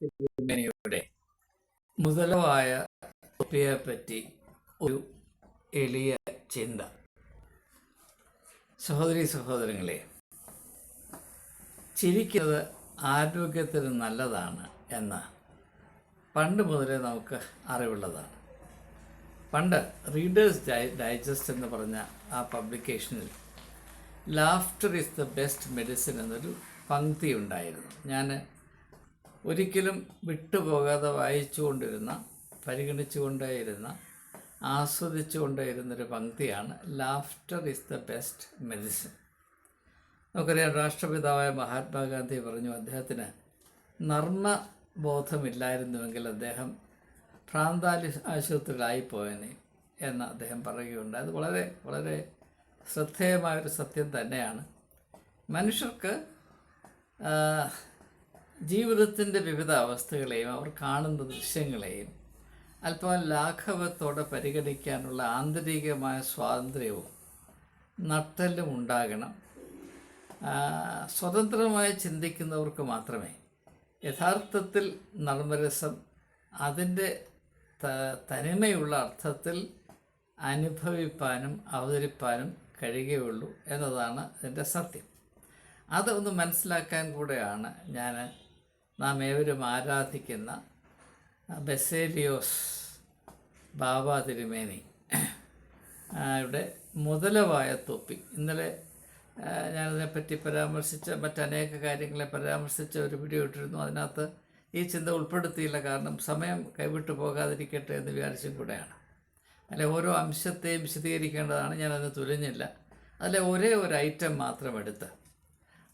തിരുമേനിയുടെ മുതലവായ പറ്റി ഒരു എളിയ ചിന്ത. സഹോദരി സഹോദരങ്ങളെ ചിരിക്കുന്നത് ആരോഗ്യത്തിന് നല്ലതാണ് എന്ന് പണ്ട് മുതലേ നമുക്ക് അറിവുള്ളതാണ്. പണ്ട് റീഡേഴ്സ് ഡൈജസ്റ്റ് എന്ന് പറഞ്ഞ ആ പബ്ലിക്കേഷനിൽ laughter is the best medicine എന്നൊരു പങ്ക്തി ഉണ്ടായിരുന്നു. ഞാൻ ഒരിക്കലും വിട്ടുപോകാതെ വായിച്ചുകൊണ്ടിരുന്ന പരിഗണിച്ചുകൊണ്ടേയിരുന്ന ആസ്വദിച്ചുകൊണ്ടേയിരുന്നൊരു പങ്ക്തിയാണ് laughter is the best medicine നമുക്കറിയാം രാഷ്ട്രപിതാവായ മഹാത്മാഗാന്ധി പറഞ്ഞു അദ്ദേഹത്തിന് നർമ്മ ബോധമില്ലായിരുന്നുവെങ്കിൽ അദ്ദേഹം ഭ്രാന്താലി ആശുപത്രിയിലായിപ്പോയനെ എന്ന് അദ്ദേഹം പറയുകയുണ്ട് അത് വളരെ വളരെ ശ്രദ്ധേയമായൊരു സത്യം തന്നെയാണ്. മനുഷ്യർക്ക് ജീവിതത്തിന്റെ വിവിധ അവസ്ഥകളെയും അവർ കാണുന്ന ദൃശ്യങ്ങളെയും അല്പം ലാഘവത്തോടെ പരിഗണിക്കാനുള്ള ആന്തരികമായ സ്വാതന്ത്ര്യവും നട്ടലും ഉണ്ടാകണം. സ്വതന്ത്രമായി ചിന്തിക്കുന്നവർക്ക് മാത്രമേ യഥാർത്ഥത്തിൽ നർമ്മരസം അതിന്റെ തനിമയുള്ള അർത്ഥത്തിൽ അനുഭവിപ്പാനും അവതരിപ്പാനും കഴിയുകയുള്ളൂ എന്നതാണ് ഇതിന്റെ സത്യം. അത് ഒന്ന് മനസ്സിലാക്കാൻ കൂടെയാണ് ഞാൻ നാം ഏവരും ആരാധിക്കുന്ന ബെസേലിയോസ് ബാബ തിരുമേനി. യുടെ മുതലവായ തൊപ്പി ഇന്നലെ ഞാനതിനെപ്പറ്റി പരാമർശിച്ച മറ്റനേക കാര്യങ്ങളെ പരാമർശിച്ച ഒരു വീഡിയോ ഇട്ടിരുന്നു. അതിനകത്ത് ഈ ചിന്ത ഉൾപ്പെടുത്തിയില്ല കാരണം സമയം കൈവിട്ടു പോകാതിരിക്കട്ടെ എന്ന് വിചാരിച്ചും കൂടെയാണ്. അല്ലെ ഓരോ അംശത്തെയും വിശദീകരിക്കേണ്ടതാണ്. ഞാനത് തുലഞ്ഞില്ല. അതിലെ ഒരേ ഒരു ഐറ്റം മാത്രം എടുത്ത്.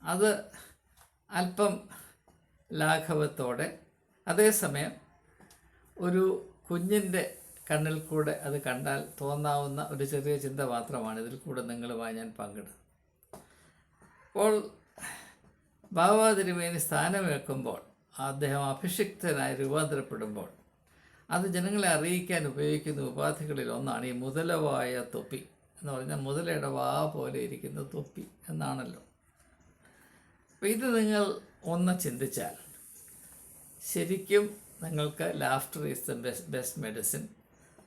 അത് അല്പം ലാഘവത്തോടെ. അതേസമയം ഒരു കുഞ്ഞിന്റെ കണ്ണിൽ കൂടെ അത് കണ്ടാൽ തോന്നാവുന്ന ഒരു ചെറിയ ചിന്ത മാത്രമാണ് ഇതിൽ കൂടെ നിങ്ങളുമായി ഞാൻ പങ്കിടുന്നത്. അപ്പോൾ ബാബ തിരുമേനി സ്ഥാനമേൽക്കുമ്പോൾ അദ്ദേഹം അഭിഷിക്തനായി രൂപാന്തരപ്പെടുമ്പോൾ അത് ജനങ്ങളെ അറിയിക്കാൻ ഉപയോഗിക്കുന്ന ഉപാധികളിൽ ഒന്നാണ് ഈ മുതലവായ തൊപ്പി എന്ന് പറഞ്ഞാൽ മുതലയുടെ വാ പോലെ ഇരിക്കുന്ന തൊപ്പി എന്നാണല്ലോ. അപ്പോൾ ഇത് നിങ്ങൾ ഒന്ന് ചിന്തിച്ചാൽ ശരിക്കും നിങ്ങൾക്ക് laughter is the best best medicine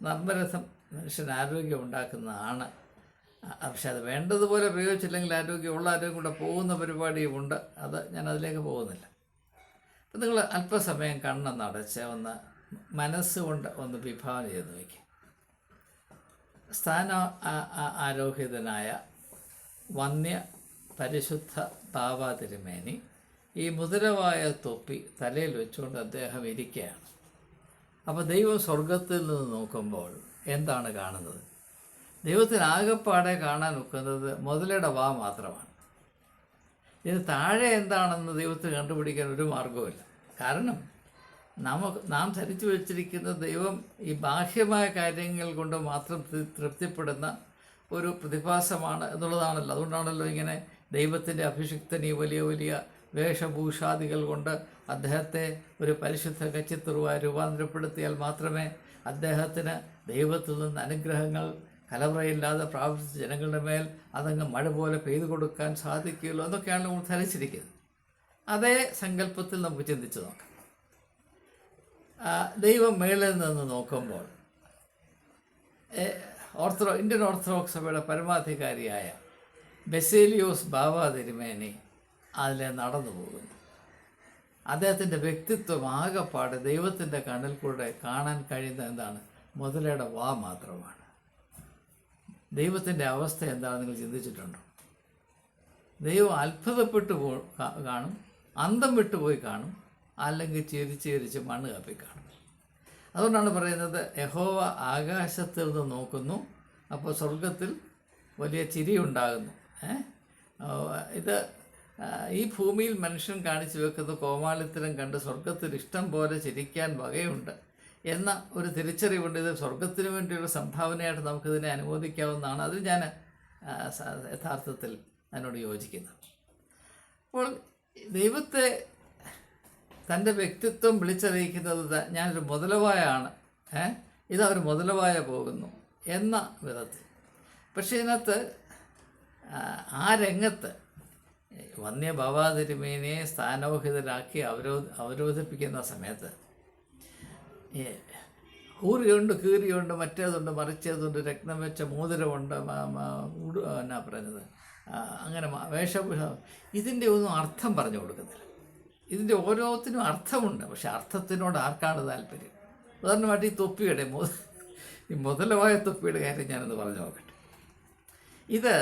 നർമ്മരസം മനുഷ്യന് ആരോഗ്യം ഉണ്ടാക്കുന്നതാണ്. പക്ഷെ അത് വേണ്ടതുപോലെ പ്രയോഗിച്ചില്ലെങ്കിൽ ആരോഗ്യമുള്ള ആരോഗ്യം കൂടെ പോകുന്ന പരിപാടിയുമുണ്ട് അത് ഞാൻ അതിലേക്ക് പോകുന്നില്ല. അപ്പം നിങ്ങൾ അല്പസമയം കണ്ണെന്നടച്ച് ഒന്ന് മനസ്സുകൊണ്ട് ഒന്ന് വിഭാവന ചെയ്ത് നോക്കി. സ്ഥാന ആരോഹിതനായ വന്യ പരിശുദ്ധ ബാബ തിരുമേനി ഈ മുദരവായ തൊപ്പി തലയിൽ വെച്ചുകൊണ്ട് അദ്ദേഹം ഇരിക്കുകയാണ്. അപ്പോൾ ദൈവം സ്വർഗത്തിൽ നിന്ന് നോക്കുമ്പോൾ എന്താണ് കാണുന്നത്? ദൈവത്തിന് ആകെപ്പാടെ കാണാൻ ഒക്കുന്നത് മുതലയുടെ വാ മാത്രമാണ്. ഇതിന് താഴെ എന്താണെന്ന് ദൈവത്തിന് കണ്ടുപിടിക്കാൻ ഒരു മാർഗവുമില്ല കാരണം നമുക്ക് നാം ധരിച്ചു വച്ചിരിക്കുന്ന ദൈവം ഈ ബാഹ്യമായ കാര്യങ്ങൾ കൊണ്ട് മാത്രം തൃപ്തിപ്പെടുന്ന ഒരു പ്രതിഭാസമാണ് എന്നുള്ളതാണല്ലോ. അതുകൊണ്ടാണല്ലോ ഇങ്ങനെ ദൈവത്തിന്റെ അഭിഷിക്തനീ വലിയ വലിയ വേഷഭൂഷാദികൾ കൊണ്ട് അദ്ദേഹത്തെ ഒരു പരിശുദ്ധ കച്ചിത്തുറുവായി രൂപാന്തരപ്പെടുത്തിയാൽ മാത്രമേ അദ്ദേഹത്തിന് ദൈവത്തിൽ നിന്ന് അനുഗ്രഹങ്ങൾ കലവറയില്ലാതെ പ്രാപിച്ച ജനങ്ങളുടെ മേൽ അതങ്ങ് മഴ പോലെ പെയ്തു കൊടുക്കാൻ സാധിക്കുകയുള്ളൂ എന്നൊക്കെയാണ് നമ്മൾ ധരിച്ചിരിക്കുന്നത്. അതേ സങ്കല്പത്തിൽ നമുക്ക് ചിന്തിച്ചു നോക്കാം. ദൈവം മേളിൽ നിന്ന് നോക്കുമ്പോൾ ഓർത്തഡോ ഇന്ത്യൻ ഓർത്തഡോക്സ് സഭയുടെ പരമാധികാരിയായ ബെസേലിയോസ് ബാബ തിരുമേനി അതിലെ നടന്നു പോകുന്നു. അദ്ദേഹത്തിന്റെ വ്യക്തിത്വം ആകെപ്പാട് ദൈവത്തിന്റെ കണ്ണിൽ കൂടെ കാണാൻ കഴിയുന്ന എന്താണ്? മുതലയുടെ വാ മാത്രമാണ്. ദൈവത്തിന്റെ അവസ്ഥ എന്താണെന്ന് നിങ്ങൾ ചിന്തിച്ചിട്ടുണ്ടോ? ദൈവം അത്ഭുതപ്പെട്ടു പോ കാണും അന്തം വിട്ടുപോയി കാണും അല്ലെങ്കിൽ ചിരിച്ച് ചിരിച്ച് മണ്ണ് കാപ്പി കാണും. അതുകൊണ്ടാണ് പറയുന്നത് യഹോവ ആകാശത്തിൽ നിന്ന് നോക്കുന്നു അപ്പോൾ സ്വർഗത്തിൽ വലിയ ചിരി ഏ? ഇത് ഈ ഭൂമിയിൽ മനുഷ്യൻ കാണിച്ചു വെക്കുന്ന കോമാളിത്തരം കണ്ട് സ്വർഗത്തിൽ ഇഷ്ടം പോലെ ചിരിക്കാൻ വകയുണ്ട്. എന്ന ഒരു തിരിച്ചറിവുണ്ട്. ഇത് സ്വർഗത്തിന് വേണ്ടിയുള്ള സംഭാവനയായിട്ട് നമുക്കിതിനെ അനുമോദിക്കാവുന്നതാണ് അത് ഞാൻ യഥാർത്ഥത്തിൽ അതിനോട് യോജിക്കുന്നു. അപ്പോൾ ദൈവത്തെ തന്റെ വ്യക്തിത്വം വിളിച്ചറിയിക്കുന്നത് ഞാനൊരു മുതലവായാണ്. ഏ? ഇതാ ഒരു മുതലവായ പോകുന്നു എന്ന വിധത്തിൽ. പക്ഷേ ഇതിനകത്ത് ആ രംഗത്ത് വന്യ ഭവാതിരുമേനെ സ്ഥാനോഹിതരാക്കി അവരോ അവരോധിപ്പിക്കുന്ന സമയത്ത് ഈ ഊറിയുണ്ട് കീറിയുണ്ട് മറ്റേതുണ്ട് മറിച്ചതുണ്ട് രക്തം വെച്ച മോതിരമുണ്ട് എന്നാ പറയുന്നത്? അങ്ങനെ വേഷഭൂഷ ഇതിന്റെ ഒന്നും അർത്ഥം പറഞ്ഞു കൊടുക്കുന്നില്ല. ഇതിന്റെ ഓരോത്തിനും അർത്ഥമുണ്ട് പക്ഷെ അർത്ഥത്തിനോട് ആർക്കാണ് താല്പര്യം? ഉദാഹരണമായിട്ട് ഈ തൊപ്പിയുടെ മു ഈ മുതലവായ തൊപ്പിയുടെ കാര്യം ഞാനൊന്ന് പറഞ്ഞു നോക്കട്ടെ. ഇത്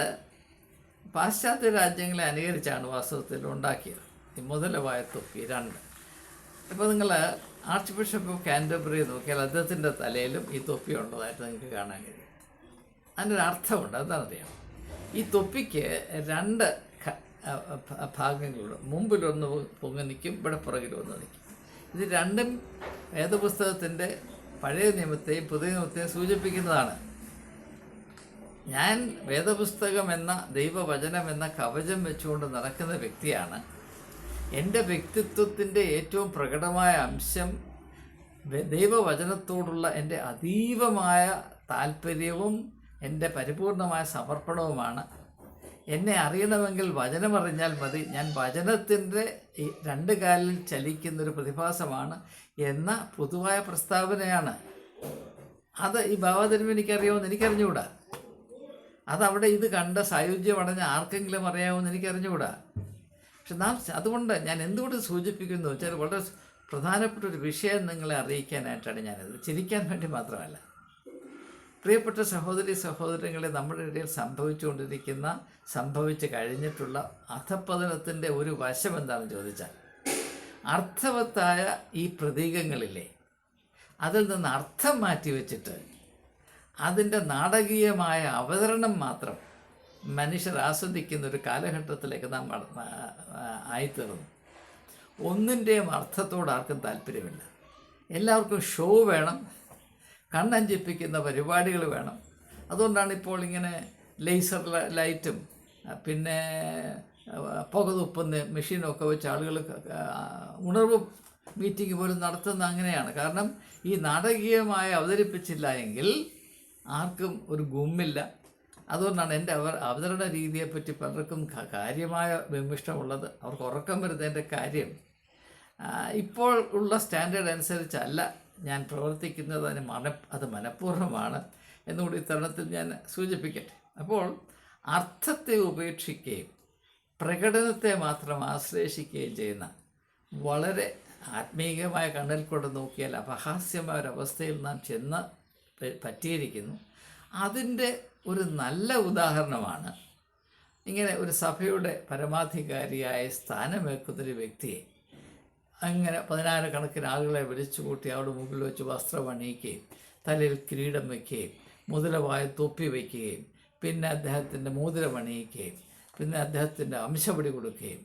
പാശ്ചാത്യ രാജ്യങ്ങളെ അനുകരിച്ചാണ് വാസ്തവത്തിൽ ഉണ്ടാക്കിയത്. ഈ മുതലവായ തൊപ്പി രണ്ട്. ഇപ്പോൾ നിങ്ങൾ ആർച്ച് ബിഷപ്പ് ഓഫ് കാന്റബറി നോക്കിയാൽ അദ്ദേഹത്തിന്റെ തലയിലും ഈ തൊപ്പി ഉള്ളതായിട്ട് നിങ്ങൾക്ക് കാണാൻ കഴിയും. അതിനൊരു അർത്ഥമുണ്ട്. എന്താണെന്നറിയാം ഈ തൊപ്പിക്ക് രണ്ട് ഭാഗങ്ങളുണ്ട്. മുമ്പിലൊന്ന് പൊങ്ങി നിൽക്കും ഇവിടെ പുറകിലൊന്ന് നിൽക്കും. ഇത് രണ്ടും വേദപുസ്തകത്തിന്റെ പഴയ നിയമത്തെയും പുതിയ നിയമത്തെയും സൂചിപ്പിക്കുന്നതാണ്. ഞാൻ വേദപുസ്തകം എന്ന ദൈവവചനം എന്ന കവചം വെച്ചുകൊണ്ട് നടക്കുന്ന വ്യക്തിയാണ്. എന്റെ വ്യക്തിത്വത്തിന്റെ ഏറ്റവും പ്രകടമായ അംശം ദൈവവചനത്തോടുള്ള എന്റെ അതീവമായ താല്പര്യവും എന്റെ പരിപൂർണമായ സമർപ്പണവുമാണ്. എന്നെ അറിയണമെങ്കിൽ വചനമറിഞ്ഞാൽ മതി. ഞാൻ വചനത്തിന്റെ രണ്ട് കാലിൽ ചലിക്കുന്നൊരു പ്രതിഭാസമാണ് എന്ന പൊതുവായ പ്രസ്താവനയാണ്. അത് ഈ ഭാവതിരുമ്പ് എനിക്കറിയാമെന്ന് എനിക്കറിഞ്ഞുകൂടാ? അതവിടെ ഇത് കണ്ട സായുജ്യമടഞ്ഞ ആർക്കെങ്കിലും അറിയാമെന്ന് എനിക്കറിഞ്ഞുകൂടാ. പക്ഷെ നാം അതുകൊണ്ട് ഞാൻ എന്തുകൊണ്ട് സൂചിപ്പിക്കുന്നു വെച്ചാൽ വളരെ പ്രധാനപ്പെട്ട ഒരു വിഷയം നിങ്ങളെ അറിയിക്കാനായിട്ടാണ് ഞാനത്. ചിരിക്കാൻ വേണ്ടി മാത്രമല്ല. പ്രിയപ്പെട്ട സഹോദരി സഹോദരങ്ങളെ നമ്മുടെ ഇടയിൽ സംഭവിച്ചുകൊണ്ടിരിക്കുന്ന സംഭവിച്ച് കഴിഞ്ഞിട്ടുള്ള അധപ്പതനത്തിന്റെ ഒരു വശം എന്താണെന്ന് ചോദിച്ചാൽ അർത്ഥവത്തായ ഈ പ്രതീകങ്ങളിലെ അതിൽ നിന്ന് അർത്ഥം മാറ്റി വെച്ചിട്ട് അതിന്റെ നാടകീയമായ അവതരണം മാത്രം മനുഷ്യർ ആസ്വദിക്കുന്ന ഒരു കാലഘട്ടത്തിലേക്ക് നാം ആയിത്തീർന്നു. ഒന്നിന്റെയും അർത്ഥത്തോട് ആർക്കും താല്പര്യമില്ല. എല്ലാവർക്കും ഷോ വേണം. കണ്ണഞ്ചിപ്പിക്കുന്ന പരിപാടികൾ വേണം. അതുകൊണ്ടാണ് ഇപ്പോൾ ഇങ്ങനെ ലേസർ ലൈറ്റും പിന്നെ പുകതുപ്പുന്ന പുക തുപ്പുന്ന മെഷീനൊക്കെ വെച്ച് ആളുകൾ ഉണർവ് മീറ്റിംഗ് പോലും നടത്തുന്ന അങ്ങനെയാണ്. കാരണം ഈ നാടകീയമായി അവതരിപ്പിച്ചില്ല എങ്കിൽ ആർക്കും ഒരു ഗുമ്മില്ല. അതുകൊണ്ടാണ് എന്റെ അവർ അവതരണ രീതിയെപ്പറ്റി പലർക്കും കാര്യമായ വിമിഷ്ടമുള്ളത്. അവർക്ക് ഉറക്കം വരുന്നതിന്റെ കാര്യം ഇപ്പോൾ ഉള്ള സ്റ്റാൻഡേർഡ് അനുസരിച്ചല്ല ഞാൻ പ്രവർത്തിക്കുന്നത്. അതിന് മന അത് മനഃപൂർവമാണ് എന്നുകൂടി ഇത്തരണത്തിൽ ഞാൻ സൂചിപ്പിക്കട്ടെ. അപ്പോൾ അർത്ഥത്തെ ഉപേക്ഷിക്കുകയും പ്രകടനത്തെ മാത്രം ആശ്ലേഷിക്കുകയും ചെയ്യുന്ന വളരെ ആത്മീയമായ കണ്ണിൽ കൂടെ നോക്കിയാൽ അപഹാസ്യമായ ഒരവസ്ഥയിൽ നാം ചെന്ന് പറ്റിയിരിക്കുന്നു. അതിന്റെ ഒരു നല്ല ഉദാഹരണമാണ് ഇങ്ങനെ ഒരു സഭയുടെ പരമാധികാരിയായ സ്ഥാനമേൽക്കുന്നൊരു വ്യക്തിയെ അങ്ങനെ പതിനായിരക്കണക്കിന് ആളുകളെ വിളിച്ചു കൂട്ടി അവിടെ മുമ്പിൽ വെച്ച് വസ്ത്രം അണിയിക്കുകയും തലയിൽ കിരീടം വയ്ക്കുകയും മുതലവായ തൊപ്പി വയ്ക്കുകയും പിന്നെ അദ്ദേഹത്തിന്റെ മോതിരം അണിയിക്കുകയും പിന്നെ അദ്ദേഹത്തിന്റെ അംശപടി കൊടുക്കുകയും.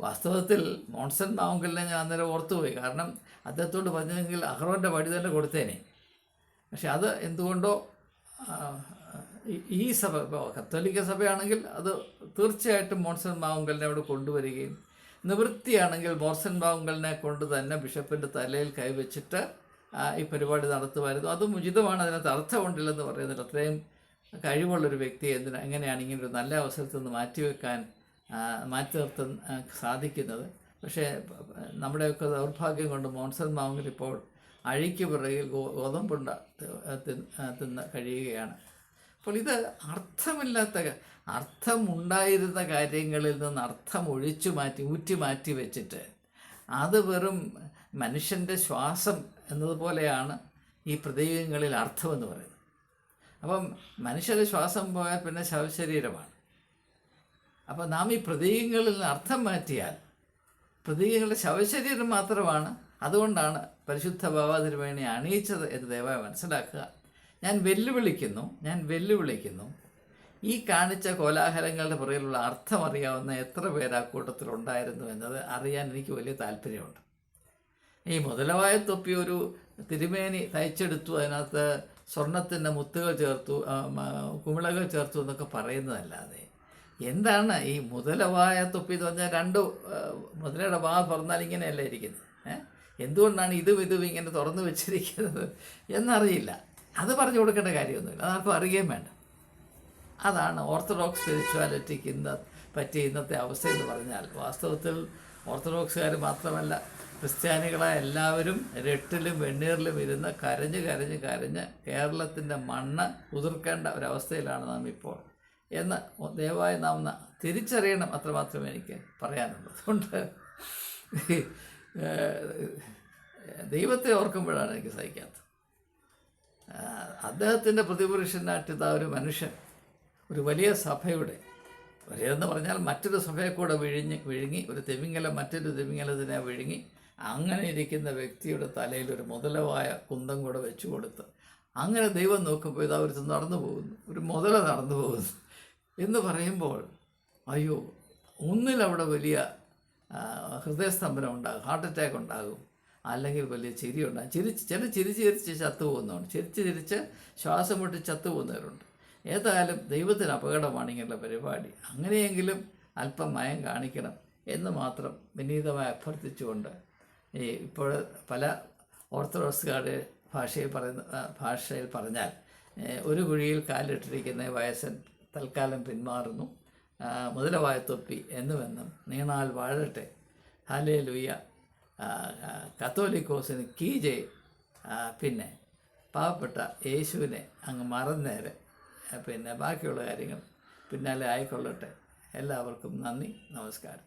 വാസ്തവത്തിൽ മോൺസൺ മാവുങ്കലിനെ ഞാൻ അന്നേരം ഓർത്തുപോയി. കാരണം അദ്ദേഹത്തോട് പറഞ്ഞെങ്കിൽ അഹ്റോന്റെ വടി തന്നെ കൊടുത്തേനെ. പക്ഷെ അത് എന്തുകൊണ്ടോ ഈ- സഭ ഇപ്പോൾ കത്തോലിക്ക സഭയാണെങ്കിൽ അത് തീർച്ചയായിട്ടും മോൺസൺ മാവുങ്കലിനെ അവിടെ കൊണ്ടുവരികയും നിവൃത്തിയാണെങ്കിൽ മോർസൺ മാവുങ്കലിനെ കൊണ്ട് തന്നെ ബിഷപ്പിന്റെ തലയിൽ കൈവച്ചിട്ട് ഈ പരിപാടി നടത്തുമായിരുന്നു. അതും ഉചിതമാണ് അതിനകത്ത് അർത്ഥമുണ്ടില്ലെന്ന് പറയുന്നത് അത്രയും കഴിവുള്ളൊരു വ്യക്തി എന്തിനാ എങ്ങനെയാണ് ഇങ്ങനെ ഒരു നല്ല അവസരത്തിൽ നിന്ന് മാറ്റിവെക്കാൻ മാറ്റി നിർത്താൻ സാധിക്കുന്നത്? പക്ഷേ നമ്മുടെയൊക്കെ ദൗർഭാഗ്യം കൊണ്ട് മോൺസൺ മാവുങ്കൽ ഇപ്പോൾ അഴിക്ക് പിറകിൽ ഗോതമ്പുണ്ട തിന്ന് കഴിയുകയാണ്. അപ്പോൾ ഇത് അർത്ഥമില്ലാത്ത അർത്ഥമുണ്ടായിരുന്ന കാര്യങ്ങളിൽ നിന്ന് അർത്ഥം ഒഴിച്ചു മാറ്റി ഊറ്റി മാറ്റി വെച്ചിട്ട് അത് വെറും മനുഷ്യന്റെ ശ്വാസം എന്നതുപോലെയാണ് ഈ പ്രതീകങ്ങളിൽ അർത്ഥമെന്ന് പറയുന്നത്. അപ്പം മനുഷ്യന്റെ ശ്വാസം പോയാൽ പിന്നെ ശവശരീരമാണ്. അപ്പോൾ നാം ഈ പ്രതീകങ്ങളിൽ നിന്ന് അർത്ഥം മാറ്റിയാൽ പ്രതീകങ്ങളുടെ ശവശരീരം മാത്രമാണ്. അതുകൊണ്ടാണ് പരിശുദ്ധ ഭാവാതിരുവേണി അണിയിച്ചത് എന്ന് ദയവായി മനസ്സിലാക്കുക. ഞാൻ വെല്ലുവിളിക്കുന്നു ഞാൻ വെല്ലുവിളിക്കുന്നു. ഈ കാണിച്ച കോലാഹലങ്ങളുടെ പുറകിലുള്ള അർത്ഥം അറിയാവുന്ന എത്ര പേര് ആ കൂട്ടത്തിലുണ്ടായിരുന്നു എന്നത് അറിയാൻ എനിക്ക് വലിയ താല്പര്യമുണ്ട്. ഈ മുതലവായ തൊപ്പി ഒരു തിരുമേനി തയ്ച്ചെടുത്തു അതിനകത്ത് സ്വർണത്തിന്റെ മുത്തുകൾ ചേർത്തു കുമിളകൾ ചേർത്തു എന്നൊക്കെ പറയുന്നതല്ലാതെ. എന്താണ് ഈ മുതലവായ തൊപ്പി എന്ന് പറഞ്ഞാൽ രണ്ട് മുതലയുടെ വാ പറഞ്ഞാൽ ഇങ്ങനെയല്ല ഇരിക്കുന്നത്? എന്തുകൊണ്ടാണ് ഇതും ഇതും ഇങ്ങനെ തുറന്നു വെച്ചിരിക്കുന്നത് എന്നറിയില്ല. അത് പറഞ്ഞു കൊടുക്കേണ്ട കാര്യമൊന്നുമില്ല. അതാർക്കും അറിയുകയും വേണ്ട. അതാണ് ഓർത്തഡോക്സ് സ്പിരിച്വാലിറ്റിക്ക് ഇന്ന് പറ്റിയ ഇന്നത്തെ അവസ്ഥ എന്ന് പറഞ്ഞാൽ. വാസ്തവത്തിൽ ഓർത്തഡോക്സുകാർ മാത്രമല്ല ക്രിസ്ത്യാനികളായ എല്ലാവരും രട്ടിലും വെണ്ണീറിലും ഇരുന്ന് കരഞ്ഞ് കരഞ്ഞ് കരഞ്ഞ് കേരളത്തിന്റെ മണ്ണ് ഉതിർക്കേണ്ട ഒരവസ്ഥയിലാണ് നാം ഇപ്പോൾ. എന്ന് ദയവായി നാം തിരിച്ചറിയണം അത്രമാത്രമേ എനിക്ക് പറയാനുള്ളൂ. അതുകൊണ്ട് ദൈവത്തെ ഓർക്കുമ്പോഴാണ് എനിക്ക് സഹിക്കാത്തത്. അദ്ദേഹത്തിന്റെ പ്രതിപുരുഷനായിട്ട് ഇതാ ഒരു മനുഷ്യൻ ഒരു വലിയ സഭയുടെ വലിയതെന്ന് പറഞ്ഞാൽ മറ്റൊരു സഭയെ കൂടെ വിഴിഞ്ഞ് വിഴുങ്ങി ഒരു തെമിങ്ങല മറ്റൊരു തെമിങ്ങലതിനെ വിഴുങ്ങി അങ്ങനെ ഇരിക്കുന്ന വ്യക്തിയുടെ തലയിൽ ഒരു മുതലവായ കുന്തം കൂടെ വെച്ചു കൊടുത്ത് അങ്ങനെ ദൈവം നോക്കുമ്പോൾ ഇതാ ഒരു നടന്നു പോകുന്നു ഒരു മുതല നടന്നു പോകുന്നു എന്ന് പറയുമ്പോൾ അയ്യോ ഒന്നിലവിടെ വലിയ ഹൃദയസ്തംഭനം ഉണ്ടാകും ഹാർട്ട് അറ്റാക്ക് ഉണ്ടാകും. അല്ലെങ്കിൽ വലിയ ചിരി ഉണ്ടാകും. ചിരിച്ച് ചില ചിരി ചിരിച്ച് ചത്തു പോകുന്നവരുണ്ട് ചിരിച്ച് ചിരിച്ച് ശ്വാസം മുട്ടി ചത്തു പോകുന്നവരുണ്ട് ഏതായാലും ദൈവത്തിന് അപകടമാണ് ഇങ്ങനെയുള്ള പരിപാടി. അങ്ങനെയെങ്കിലും അല്പം മയം കാണിക്കണം എന്ന് മാത്രം വിനീതമായി അഭ്യർത്ഥിച്ചുകൊണ്ട് ഈ ഇപ്പോൾ പല ഓർത്തഡോക്സുകാരുടെ ഭാഷയിൽ പറയുന്ന ഭാഷയിൽ പറഞ്ഞാൽ ഒരു കുഴിയിൽ കാലിട്ടിരിക്കുന്ന വയസ്സൻ തൽക്കാലം പിന്മാറുന്നു. മുതലവായ തൊപ്പി എന്നുമെന്നും നീണാൽ വാഴട്ടെ. ഹലേ ലുയ്യ കത്തോലിക്കോസിന് കീജെ. പിന്നെ പാവപ്പെട്ട യേശുവിനെ അങ്ങ് മറന്നേരെ. പിന്നെ ബാക്കിയുള്ള കാര്യങ്ങൾ പിന്നാലെ ആയിക്കൊള്ളട്ടെ. എല്ലാവർക്കും നന്ദി നമസ്കാരം.